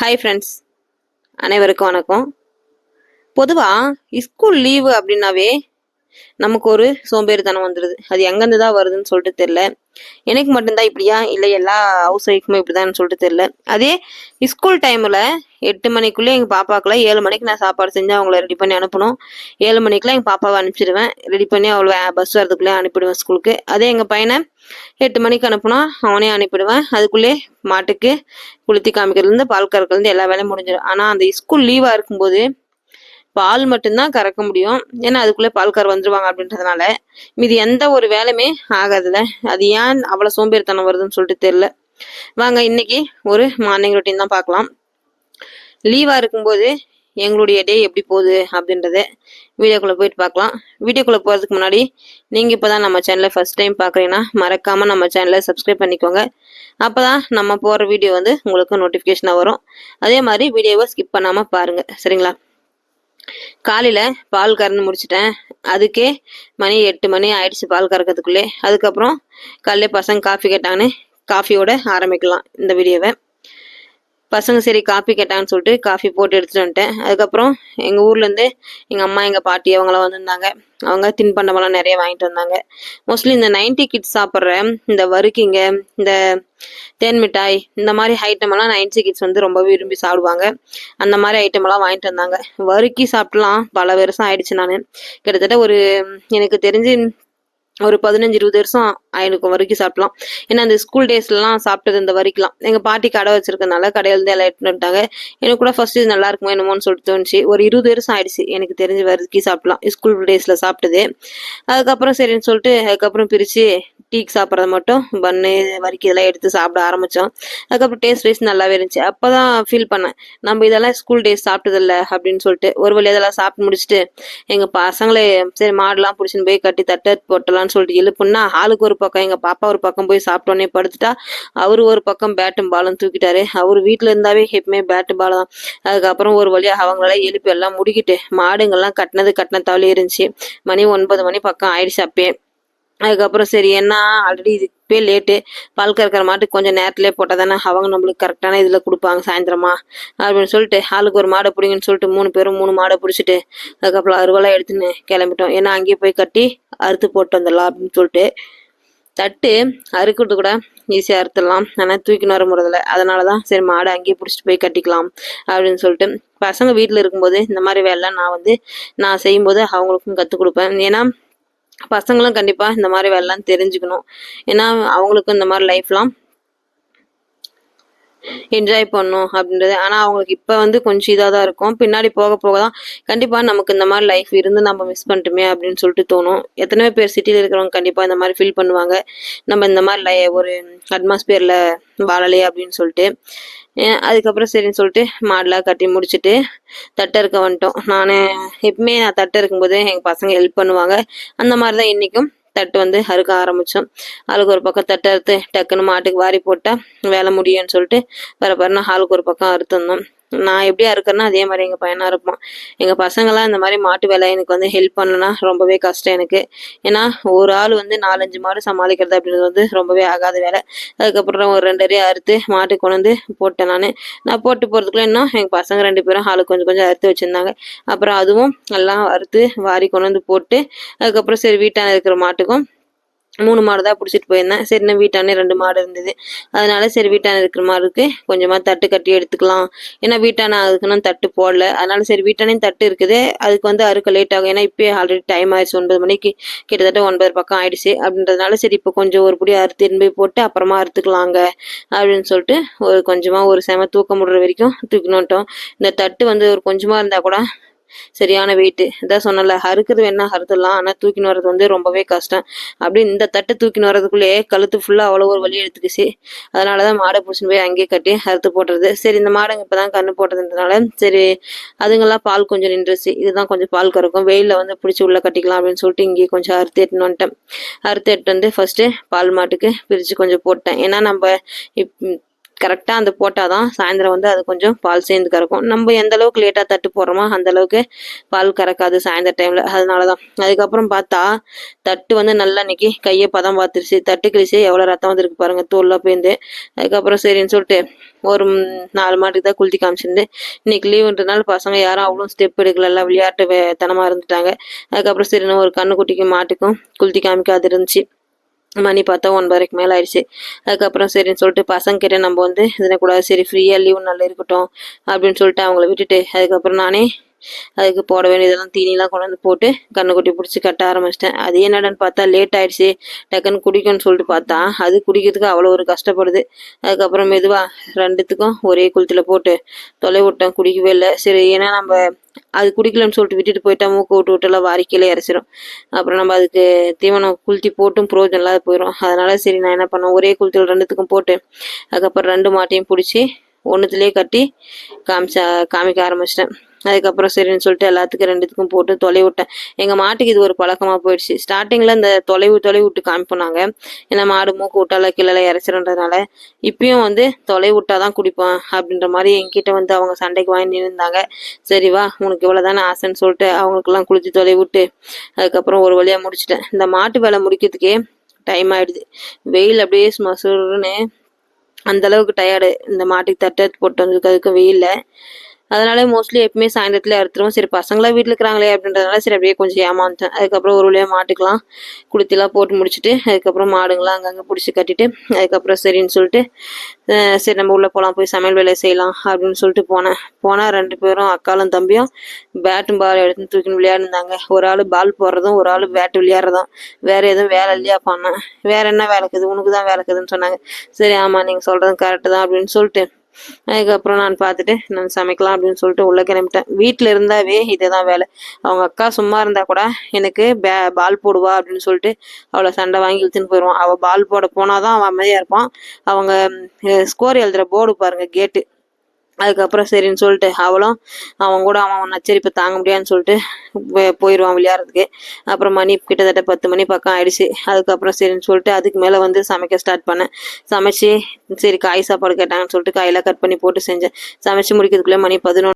Hi friends அனைவருக்கும் வணக்கம். பொதுவாக ஸ்கூல் லீவு அப்படின்னாவே நமக்கு ஒரு சோம்பேறித்தனம் வந்துடுது அது எங்கேருந்து தான் வருதுன்னு சொல்லிட்டு தெரில எனக்கு மட்டும்தான் இப்படியா? இல்லை எல்லா ஹவுஸ் ஒய்ஃபுமே இப்படிதான்னு சொல்லிட்டு தெரில அதே ஸ்கூல் டைமில் எட்டு மணிக்குள்ளே எங்கள் பாப்பாக்குள்ள ஏழு மணிக்கு நான் சாப்பாடு செஞ்சு அவங்கள ரெடி பண்ணி அனுப்பணும். ஏழு மணிக்கெலாம் எங்கள் பாப்பாவை அனுப்பிச்சிடுவேன் ரெடி பண்ணி அவ்வளோ பஸ் வரதுக்குள்ளே அனுப்பிடுவேன் ஸ்கூலுக்கு அதே எங்கள் பையனை எட்டு மணிக்கு அனுப்புனா அவனே அனுப்பிடுவேன். அதுக்குள்ளே மாட்டுக்கு குளித்தி காமிக்கிறதுலேருந்து பால் கறக்கிறதுலேருந்து எல்லா வேலையும் முடிஞ்சிடும். ஆனால் அந்த ஸ்கூல் லீவாக இருக்கும்போது பால் மட்டும்தான் கறக்க முடியும். ஏன்னா அதுக்குள்ளே பால்கார் வந்துருவாங்க அப்படின்றதுனால மீதி எந்த ஒரு வேலையுமே ஆகாதுல்ல. அது ஏன் அவ்வளோ சோம்பேறித்தனம் வருதுன்னு சொல்லிட்டு தெரில வாங்க இன்னைக்கு ஒரு மார்னிங் ரொட்டீன் தான் பார்க்கலாம். லீவாக இருக்கும்போது எங்களுடைய டே எப்படி போகுது அப்படின்றத வீடியோக்குள்ளே போயிட்டு பார்க்கலாம். வீடியோக்குள்ளே போகிறதுக்கு முன்னாடி நீங்கள் இப்போ தான் நம்ம சேனலை ஃபஸ்ட் டைம் பார்க்குறீங்கன்னா மறக்காமல் நம்ம சேனலை சப்ஸ்கிரைப் பண்ணிக்கோங்க. அப்போ தான் நம்ம போகிற வீடியோ வந்து உங்களுக்கு நோட்டிஃபிகேஷனாக வரும். அதே மாதிரி வீடியோவை ஸ்கிப் பண்ணாமல் பாருங்கள் சரிங்களா? காலையில் பால் கறந்து முடிச்சிட்டேன். அதுக்கே மணி எட்டு மணி ஆயிடுச்சு பால் கறக்கிறதுக்குள்ளே. அதுக்கப்புறம் காலையில் பசங்க காஃபி கேட்டாங்கன்னு காஃபியோட ஆரம்பிக்கலாம் இந்த வீடியோவை. பசங்க சரி காஃபி கேட்டாங்கன்னு சொல்லிட்டு காஃபி போட்டு எடுத்துகிட்டு வந்துட்டேன். அதுக்கப்புறம் எங்கள் ஊர்லேருந்து எங்கள் அம்மா எங்கள் பாட்டி அவங்களாம் வந்திருந்தாங்க. அவங்க தின்பண்டமெல்லாம் நிறைய வாங்கிட்டு வந்தாங்க. மோஸ்ட்லி இந்த நைன்டி கிட்ஸ் சாப்பிட்ற இந்த வறுக்கிங்க இந்த தேன் மிட்டாய் இந்த மாதிரி ஐட்டமெல்லாம் நைன்டி கிட்ஸ் வந்து ரொம்ப விரும்பி சாப்பிடுவாங்க. அந்த மாதிரி ஐட்டமெல்லாம் வாங்கிட்டு வந்தாங்க. வறுக்கி சாப்பிட்டுலாம் பல வருஷம் ஆயிடுச்சு நான். கிட்டத்தட்ட ஒரு எனக்கு தெரிஞ்சு ஒரு பதினஞ்சு இருபது வருஷம் ஆயிருக்கும் வரைக்கும் சாப்பிடலாம். ஏன்னா அந்த ஸ்கூல் டேஸ்லலாம் சாப்பிட்டது இந்த வரைக்கும்லாம். எங்கள் பாட்டி கடை வச்சிருக்கனால கடையிலேருந்து எல்லாம் எடுத்துட்டு வந்துட்டாங்க. எனக்கு கூட ஃபர்ஸ்ட் இது நல்லா இருக்குமோ என்னமோன்னு சொல்லிட்டு தோணுச்சு. ஒரு இருபது வருஷம் ஆயிடுச்சு எனக்கு தெரிஞ்சு வரைக்கும் சாப்பிடலாம். ஸ்கூல் டேஸில் சாப்பிட்டது. அதுக்கப்புறம் சரின்னு சொல்லிட்டு அதுக்கப்புறம் பிரித்து டீக்கு சாப்பிட்றத மட்டும் பன்னு வரைக்கும் இதெல்லாம் எடுத்து சாப்பிட ஆரம்பித்தோம் அதுக்கப்புறம் டேஸ்ட் வைஸ் நல்லாவே இருந்துச்சு. அப்போ தான் ஃபீல் பண்ணேன். நம்ம இதெல்லாம் ஸ்கூல் டேஸ் சாப்பிட்டதில்ல அப்படின்னு சொல்லிட்டு ஒரு வழி அதெல்லாம் சாப்பிட்டு முடிச்சுட்டு எங்கள் பசங்களே சரி மாடுலாம் பிடிச்சின்னு போய் கட்டி தட்டை போட்டலாம்னு சொல்லிட்டு எழுப்புனா ஆளுக்கு ஒரு பக்கம் எங்கள் பாப்பா ஒரு பக்கம் போய் சாப்பிட்டோன்னே படுத்துட்டா அவர் ஒரு பக்கம் பேட்டும் பாலும் தூக்கிட்டாரு. அவர் வீட்டில் இருந்தாவே எப்பவுமே பேட்டு பால் தான். அதுக்கப்புறம் ஒரு வழியாக அவங்களால எழுப்பி எல்லாம் முடிக்கிட்டு மாடுங்கள்லாம் கட்டினது கட்டின தவளி இருந்துச்சு. மணி ஒன்பது மணி பக்கம் ஆயிடுச்சு அப்பயே. அதுக்கப்புறம் சரி என்ன ஆல்ரெடி இதுப்பே லேட்டு பால் கறக்கிற மாட்டுக்கு கொஞ்சம் நேரத்துலேயே போட்டால் தானே அவங்க நம்மளுக்கு கரெக்டான இதில் கொடுப்பாங்க சாயந்தரமா அப்படின்னு சொல்லிட்டு ஆளுக்கு ஒரு மாடை பிடிங்கன்னு சொல்லிட்டு மூணு பேரும் மூணு மாடை பிடிச்சிட்டு அதுக்கப்புறம் அறுவலாம் எடுத்துன்னு கிளம்பிட்டோம். ஏன்னா அங்கேயே போய் கட்டி அறுத்து போட்டு வந்துடலாம் அப்படின்னு சொல்லிட்டு தட்டு அறுக்கிறது கூட ஈஸியாக அறுத்துடலாம். ஆனால் தூக்கின்னு வர முடியல அதனால தான் சரி மாடை அங்கேயே பிடிச்சிட்டு போய் கட்டிக்கலாம் அப்படின்னு சொல்லிட்டு பசங்க வீட்டில் இருக்கும்போது இந்த மாதிரி வேலைலாம் நான் வந்து நான் செய்யும்போது அவங்களுக்கும் கற்றுக் கொடுப்பேன். ஏன்னா பசங்களும் கண்டிப்பாக இந்த மாதிரி வேலைலாம் தெரிஞ்சுக்கணும். ஏன்னா அவங்களுக்கும் இந்த மாதிரி லைஃப்லாம் என்ஜாய் பண்ணும் அப்படின்றது. ஆனால் அவங்களுக்கு இப்போ வந்து கொஞ்சம் இதாக தான் இருக்கும். பின்னாடி போக போக தான் கண்டிப்பாக நமக்கு இந்த மாதிரி லைஃப் இருந்து நம்ம மிஸ் பண்ணிட்டுமே அப்படின்னு சொல்லிட்டு தோணும். எத்தனையோ பேர் சிட்டியில் இருக்கிறவங்க கண்டிப்பாக இந்த மாதிரி ஃபீல் பண்ணுவாங்க. நம்ம இந்த மாதிரி லை ஒரு அட்மாஸ்பியரில் வாழலையே அப்படின்னு சொல்லிட்டு. அதுக்கப்புறம் சரின்னு சொல்லிட்டு மாடலாக கட்டி முடிச்சுட்டு தட்டை இருக்க வந்துட்டோம். நான் எப்பவுமே நான் தட்டை இருக்கும்போது எங்கள் பசங்க ஹெல்ப் பண்ணுவாங்க. அந்த மாதிரி தான் இன்றைக்கும் தட்டு வந்து அறுக்க ஆரம்பித்தோம் ஆளுக்கு ஒரு பக்கம் தட்டை அறுத்து டக்குன்னு மாட்டுக்கு வாரி போட்டால் வேலை முடியும்னு சொல்லிட்டு பரபரன்னு ஆளுக்கு ஒரு பக்கம் அறுத்துருந்தோம் நான் எப்படியா அறுக்கிறேன்னா அதே மாதிரி எங்கள் பையனாக இருப்பான். எங்கள் பசங்களாம் இந்த மாதிரி மாட்டு வேலை எனக்கு வந்து ஹெல்ப் பண்ணலன்னா ரொம்பவே கஷ்டம் எனக்கு. ஏன்னா ஒரு ஆள் வந்து நாலஞ்சு மாடு சமாளிக்கிறது அப்படின்றது வந்து ரொம்பவே ஆகாத வேலை. அதுக்கப்புறம் ஒரு ரெண்டரையே அறுத்து மாட்டு கொண்டு வந்து போட்டேன் நான். நான் போட்டு போகிறதுக்குள்ள இன்னும் எங்கள் பசங்க ரெண்டு பேரும் ஆளுக்கு கொஞ்சம் கொஞ்சம் அறுத்து வச்சுருந்தாங்க. அப்புறம் அதுவும் எல்லாம் அறுத்து வாரி கொண்டு வந்து போட்டு அதுக்கப்புறம் சரி வீட்டான இருக்கிற மாட்டுக்கும் மூணு மாடு தான் பிடிச்சிட்டு போயிருந்தேன். சரி நான் வீட்டானே ரெண்டு மாடு இருந்தது. அதனால சரி வீட்டான இருக்கிற மாடுக்கு கொஞ்சமாக தட்டு கட்டி எடுத்துக்கலாம். ஏன்னா வீட்டான அதுக்குன்னு தட்டு போடல. அதனால சரி வீட்டானே தட்டு இருக்குது. அதுக்கு வந்து அறுக்க லேட் ஆகும். ஏன்னா இப்போயே ஆல்ரெடி டைம் ஆயிடுச்சு. ஒன்பது மணிக்கு கிட்டத்தட்ட ஒன்பது பக்கம் ஆயிடுச்சு. அப்படின்றதுனால சரி இப்போ கொஞ்சம் ஒரு புடி அறுத்து போய் போட்டு அப்புறமா அறுத்துக்கலாங்க அப்படின்னு சொல்லிட்டு ஒரு கொஞ்சமாக ஒரு செம தூக்க முடிற வரைக்கும் தூக்கினோட்டோம் இந்த தட்டு வந்து ஒரு கொஞ்சமாக இருந்தால் கூட சரியான வெயிட்டு இதான் சொன்னல அறுக்கிறது வேணா அறுத்துடலாம் ஆனால் தூக்கின்னு வர்றது வந்து ரொம்பவே கஷ்டம். அப்படி இந்த தட்டை தூக்கின்னு வர்றதுக்குள்ளேயே கழுத்து ஃபுல்லாக அவ்வளோ ஒரு வழி எடுத்துக்குச்சு. அதனால தான் மாடை பிடிச்சின்னு போய் அங்கேயே கட்டி அறுத்து போட்டுறது. சரி இந்த மாடுங்க இப்போ தான் கண்ணு போட்டதுன்றதுனால சரி அதுங்கெல்லாம் பால் கொஞ்சம் நின்றுச்சு. இதுதான் கொஞ்சம் பால் கறக்கும். வெயிலில் வந்து பிடிச்சி உள்ளே கட்டிக்கலாம் அப்படின்னு சொல்லிட்டு இங்கேயே கொஞ்சம் அறுத்து எட்டுன்னு வந்துட்டேன். அறுத்து எட்டு வந்து ஃபஸ்ட்டு பால் மாட்டுக்கு பிரித்து கொஞ்சம் போட்டேன். ஏன்னா நம்ம இப் கரெக்டாக அந்த போட்டால் தான் சாயந்தரம் வந்து அது கொஞ்சம் பால் சேர்ந்து கறக்கும். நம்ம எந்த அளவுக்கு லேட்டாக தட்டு போடுறோமோ அந்த அளவுக்கு பால் கறக்காது சாயந்தர டைமில் அதனால தான் அதுக்கப்புறம் பார்த்தா தட்டு வந்து நல்லா இன்னைக்கு கையை பதம் பார்த்துருச்சு. தட்டு கிழிச்சு எவ்வளோ ரத்தம் வந்திருக்கு பாருங்கள் தோல்லாம் போயிருந்து அதுக்கப்புறம் சரின்னு சொல்லிட்டு ஒரு நாலு மாட்டுக்கு தான் குளித்தி காமிச்சிருந்து இன்னைக்கு லீவுன்றனால பசங்க யாரும் அவ்வளோ ஸ்டெப் எடுக்கல. எல்லாம் விளையாட்டு தனமாக இருந்துட்டாங்க. அதுக்கப்புறம் சரின்னு ஒரு ஒரு கண்ணுக்குட்டிக்கு மாட்டுக்கும் குளித்தி காமிக்காது இருந்துச்சு. மணி பார்த்தா ஒன்பதரைக்கு மேலே ஆயிடுச்சு. அதுக்கப்புறம் சரின்னு சொல்லிட்டு பசங்க கிட்ட நம்ம வந்து இதனக்கூடாது சரி ஃப்ரீயாக லீவு நல்லா இருக்கட்டும் அப்படின்னு சொல்லிட்டு அவங்கள விட்டுட்டு அதுக்கப்புறம் நானே அதுக்கு போட வேண்டியதெல்லாம் தீனிலாம் கொண்டு வந்து போட்டு கண்ணுக்குட்டி பிடிச்சி கட்ட ஆரம்பிச்சிட்டேன். அது என்னடான்னு பார்த்தா லேட் ஆயிடுச்சு. டக்குன்னு குடிக்கும்னு சொல்லிட்டு பார்த்தா அது குடிக்கிறதுக்கு அவ்வளோ ஒரு கஷ்டப்படுது. அதுக்கப்புறம் மெதுவாக ரெண்டுத்துக்கும் ஒரே குளத்தில் போட்டு தொலை விட்டேன். குடிக்கவே இல்லை. சரி ஏன்னா நம்ம அது குடிக்கலன்னு சொல்லிட்டு விட்டுட்டு போயிட்டா மூக்கு விட்டு விட்டுலாம் வாரி கீழே இறச்சிரும். அப்புறம் நம்ம அதுக்கு தீவனம் குளுத்தி போட்டும் ப்ரோஜனம் இல்லாத போயிடும் அதனால சரி நான் என்ன பண்ணேன்? ஒரே குளத்தில் ரெண்டுத்துக்கும் போட்டு அதுக்கப்புறம் ரெண்டு மாட்டையும் பிடிச்சி ஒன்றுத்துலேயே கட்டி காமிச்ச காமிக்க ஆரம்பிச்சிட்டேன். அதுக்கப்புறம் சரின்னு சொல்லிட்டு எல்லாத்துக்கும் ரெண்டுத்துக்கும் போட்டு தொலை விட்டேன் எங்கள் மாட்டுக்கு இது ஒரு பழக்கமாக போயிடுச்சு. ஸ்டார்டிங்கில் இந்த தொலைவு தொலைவு விட்டு காமிப்போனாங்க. ஏன்னா மாடு மூக்கு விட்டால கீழே இறைச்சிருன்றதுனால இப்பயும் வந்து தொலை விட்டா தான் குடிப்பான் அப்படின்ற மாதிரி என்கிட்ட வந்து அவங்க சண்டைக்கு வாங்கி நின்றுந்தாங்க சரி வா உனக்கு இவ்வளோ தானே ஆசைன்னு சொல்லிட்டு அவங்களுக்குலாம் குளிச்சு தொலை விட்டு அதுக்கப்புறம் ஒரு வழியாக முடிச்சிட்டேன். இந்த மாட்டு வேலை முடிக்கிறதுக்கே டைம் ஆயிடுது. வெயில் அப்படியே மசூருன்னு அந்த அளவுக்கு டயர்டு இந்த மாட்டுக்கு தட்டு போட்டு வந்திருக்கு அதுக்கு வெயில்ல அதனால மோஸ்ட்லி எப்பவுமே சாயந்தரத்துல அறுத்துருவோம் சரி பசங்களாம் வீட்டில் இருக்கிறாங்களே அப்படின்றதுனால சரி அப்படியே கொஞ்சம் ஏமாந்துட்டேன். அதுக்கப்புறம் ஒரு வழியாக மாட்டுக்கலாம். குளுத்திலாம் போட்டு முடிச்சுட்டு அதுக்கப்புறம் மாடுங்களாம் அங்கங்கே பிடிச்சி கட்டிட்டு அதுக்கப்புறம் சரின்னு சொல்லிட்டு சரி நம்ம உள்ளே போகலாம் போய் சமையல் வேலை செய்யலாம் அப்படின்னு சொல்லிட்டு போனேன். போனால் ரெண்டு பேரும் அக்காலும் தம்பியும் பேட்டும் பால் எடுத்து தூக்கின்னு விளையாடுனாங்க ஒரு ஆள் பால் போடுறதும் ஒரு ஆள் பேட் விளையாடுறதும். வேற எதுவும் வேலை இல்லையா பண்ணேன் வேற என்ன வேலை இருக்குது? உனக்கு தான் வேலை இருக்குதுன்னு சொன்னாங்க. சரி ஆமாம் நீங்கள் சொல்கிறது கரெக்டு தான் அப்படின்னு சொல்லிட்டு அதுக்கப்புறம் நான் பார்த்துட்டு நான் சமைக்கலாம் அப்படின்னு சொல்லிட்டு உள்ளே கிளம்பிட்டேன். வீட்டில் இருந்தாவே இதே தான் வேலை. அவங்க அக்கா சும்மா இருந்தா கூட எனக்கு பே பால் போடுவா அப்படின்னு சொல்லிட்டு அவளை சண்டை வாங்கி இழுத்துன்னு போயிடுவான் அவள் பால் போட போனாதான் அவன் அமைதியாக இருப்பான். அவங்க ஸ்கோர் எழுதுகிற போர்டு பாருங்க கேட்டு அதுக்கப்புறம் சரின்னு சொல்லிட்டு அவளும் அவன் கூட அவன் நச்சரிப்பை தாங்க முடியாதுன்னு சொல்லிட்டு போய்- போயிடுவான் விளையாடுறதுக்கு. அப்புறம் மணி கிட்டத்தட்ட பத்து மணி பக்கம் ஆயிடுச்சு. அதுக்கப்புறம் சரின்னு சொல்லிட்டு அதுக்கு மேலே வந்து சமைக்க ஸ்டார்ட் பண்ணேன். சமைச்சு சரி காய் சாப்பாடு கேட்டாங்கன்னு சொல்லிட்டு காயெல்லாம் கட் பண்ணி போட்டு செஞ்சேன். சமைச்சு முடிக்கிறதுக்குள்ளே மணி பதினொன்று